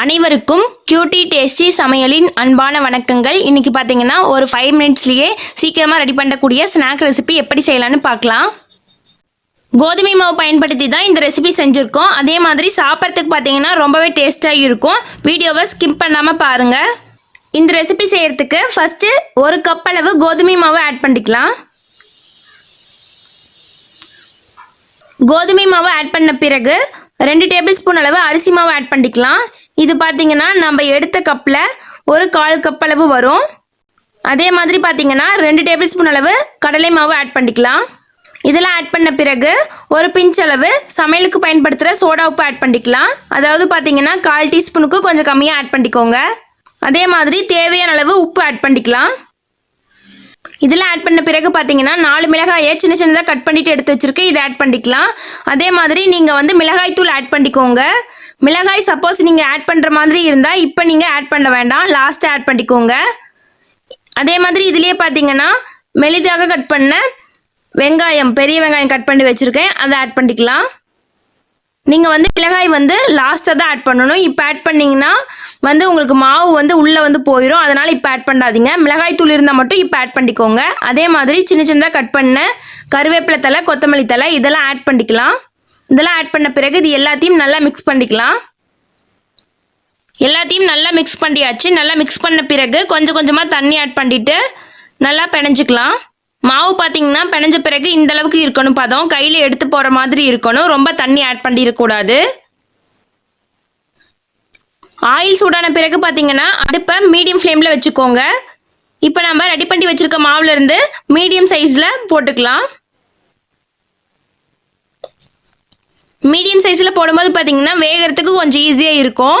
அனைவருக்கும் cutie tasty சமையலின் அன்பான வணக்கங்கள். இன்னைக்கு பார்த்தீங்கன்னா ஒரு ஃபைவ் மினிட்ஸ்லேயே சீக்கிரமாக ரெடி பண்ணக்கூடிய ஸ்நாக் ரெசிபி எப்படி செய்யலான்னு பார்க்கலாம். கோதுமை மாவு பயன்படுத்தி தான் இந்த ரெசிபி செஞ்சுருக்கோம். அதே மாதிரி சாப்பிட்றதுக்கு பார்த்தீங்கன்னா ரொம்பவே டேஸ்ட்டாக இருக்கும். வீடியோவை ஸ்கிப் பண்ணாமல் பாருங்கள் இந்த ரெசிபி செய்கிறதுக்கு ஃபஸ்ட்டு ஒரு கப் அளவு கோதுமை மாவு ஆட் பண்ணிக்கலாம். கோதுமை மாவு ஆட் பண்ண பிறகு ரெண்டு டேபிள் ஸ்பூன் அளவு அரிசி மாவு ஆட் பண்ணிக்கலாம். இது பார்த்தீங்கன்னா நம்ம எடுத்த கப்பில் ஒரு கால் கப் அளவு வரும். அதே மாதிரி பார்த்தீங்கன்னா ரெண்டு டேபிள் ஸ்பூன் அளவு கடலை மாவு ஆட் பண்ணிக்கலாம். இதெல்லாம் ஆட் பண்ண பிறகு ஒரு பிஞ்ச் அளவு சமையலுக்கு பயன்படுத்துகிற சோடா உப்பு ஆட் பண்ணிக்கலாம். அதாவது பார்த்தீங்கன்னா கால் டீஸ்பூனுக்கு கொஞ்சம் கம்மியாக ஆட் பண்ணிக்கோங்க. அதே மாதிரி தேவையான அளவு உப்பு ஆட் பண்ணிக்கலாம். இதெல்லாம் ஆட் பண்ண பிறகு பார்த்தீங்கன்னா நாலு மிளகாயை சின்ன சின்னதாக கட் பண்ணிட்டு எடுத்து வச்சிருக்கேன். இதை ஆட் பண்ணிக்கலாம். அதே மாதிரி நீங்கள் வந்து மிளகாய் தூள் ஆட் பண்ணிக்கோங்க. மிளகாய் சப்போஸ் நீங்கள் ஆட் பண்ணுற மாதிரி இருந்தால் இப்போ நீங்கள் ஆட் பண்ண வேண்டாம். லாஸ்ட்டாக ஆட் பண்ணிக்கோங்க. அதே மாதிரி இதுலேயே பார்த்தீங்கன்னா மெலிதாக கட் பண்ண வெங்காயம் பெரிய வெங்காயம் கட் பண்ணி வச்சுருக்கேன். அதை ஆட் பண்ணிக்கலாம். நீங்கள் வந்து மிளகாய் வந்து லாஸ்ட்டாக தான் ஆட் பண்ணணும். இப்போ ஆட் பண்ணிங்கன்னா வந்து உங்களுக்கு மாவு வந்து உள்ளே வந்து போயிடும் அதனால் இப்போ ஆட் பண்ணாதீங்க. மிளகாய் தூள் இருந்தால் மட்டும் இப்போ ஆட் பண்ணிக்கோங்க. அதே மாதிரி சின்ன சின்னதாக கட் பண்ண கருவேப்பிலை தலை கொத்தமல்லி தலை இதெல்லாம் ஆட் பண்ணிக்கலாம். இதெல்லாம் ஆட் பண்ண பிறகு இது எல்லாத்தையும் நல்லா மிக்ஸ் பண்ணிக்கலாம். எல்லாத்தையும் நல்லா மிக்ஸ் பண்ணியாச்சு. நல்லா மிக்ஸ் பண்ண பிறகு கொஞ்சம் கொஞ்சமாக தண்ணி ஆட் பண்ணிட்டு நல்லா பிணைஞ்சிக்கலாம் மாவு பார்த்தீங்கன்னா பிணைஞ்ச பிறகு இந்த அளவுக்கு இருக்கணும். பதம் கையில் எடுத்து போகிற மாதிரி இருக்கணும். ரொம்ப தண்ணி ஆட் பண்ணிடக்கூடாது ஆயில் சூடான பிறகு பார்த்தீங்கன்னா அடுப்பை மீடியம் ஃப்ளேமில் வச்சுக்கோங்க. இப்போ நம்ம ரெடி பண்ணி வச்சிருக்க மாவுல இருந்து மீடியம் சைஸில் போட்டுக்கலாம். மீடியம் சைஸில் போடும்போது பார்த்தீங்கன்னா வேகிறதுக்கு கொஞ்சம் ஈஸியாக இருக்கும்.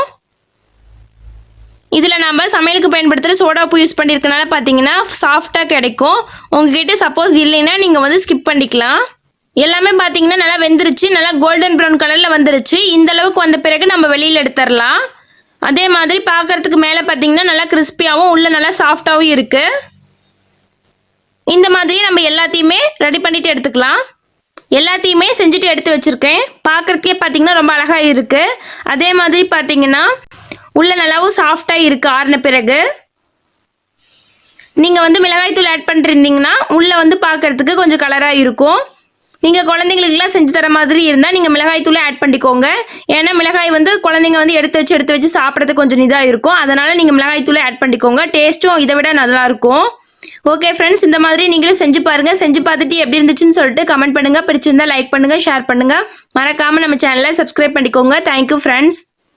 இதில் நம்ம சமையலுக்கு பயன்படுத்துகிற சோடா உப்பு யூஸ் பண்ணியிருக்கனால பார்த்தீங்கன்னா சாஃப்டாக கிடைக்கும். உங்ககிட்ட சப்போஸ் இல்லைன்னா நீங்கள் வந்து ஸ்கிப் பண்ணிக்கலாம். எல்லாமே பார்த்தீங்கன்னா நல்லா வெந்துருச்சு. நல்லா கோல்டன் ப்ரௌன் கலரில் வந்துருச்சு. இந்த அளவுக்கு வந்த பிறகு நம்ம வெளியில் எடுத்துடலாம். அதே மாதிரி பார்க்கறதுக்கு மேலே பார்த்தீங்கன்னா நல்லா கிறிஸ்பியாகவும் உள்ளே நல்லா சாஃப்டாகவும் இருக்குது இந்த மாதிரி நம்ம எல்லாத்தையுமே ரெடி பண்ணிட்டு எடுத்துக்கலாம். எல்லாத்தையுமே செஞ்சுட்டு எடுத்து வச்சுருக்கேன். பார்க்குறதுக்கே பார்த்தீங்கன்னா ரொம்ப அழகாக இருக்குது அதே மாதிரி பார்த்தீங்கன்னா உள்ள நல்லாவும் சாஃப்டாக இருக்குது ஆறின பிறகு நீங்கள் வந்து மிளகாய் தூள் ஆட் பண்ணிருந்தீங்கன்னா உள்ளே வந்து பார்க்கறதுக்கு கொஞ்சம் கலராக இருக்கும். நீங்கள் குழந்தைங்களுக்குலாம் செஞ்சு தர மாதிரி இருந்தால் நீங்கள் மிளகாய் தூளை ஆட் பண்ணிக்கோங்க. ஏன்னா மிளகாய் வந்து குழந்தைங்க வந்து எடுத்து வச்சு எடுத்து வச்சு சாப்பிட்றது கொஞ்சம் இதாக இருக்கும். அதனால் நீங்கள் மிளகாய் தூளை ஆட் பண்ணிக்கோங்க. டேஸ்ட்டும் இதை விட நல்லா இருக்கும். ஓகே ஃப்ரெண்ட்ஸ் இந்த மாதிரி நீங்களும் செஞ்சு பாருங்கள் செஞ்சு பார்த்துட்டு எப்படி இருந்துச்சுன்னு சொல்லிட்டு கமெண்ட் பண்ணுங்கள் பிடிச்சிருந்தா லைக் பண்ணுங்கள் ஷேர் பண்ணுங்கள் மறக்காமல் நம்ம சேனலை சப்ஸ்கிரைப் பண்ணிக்கோங்க. Thank you friends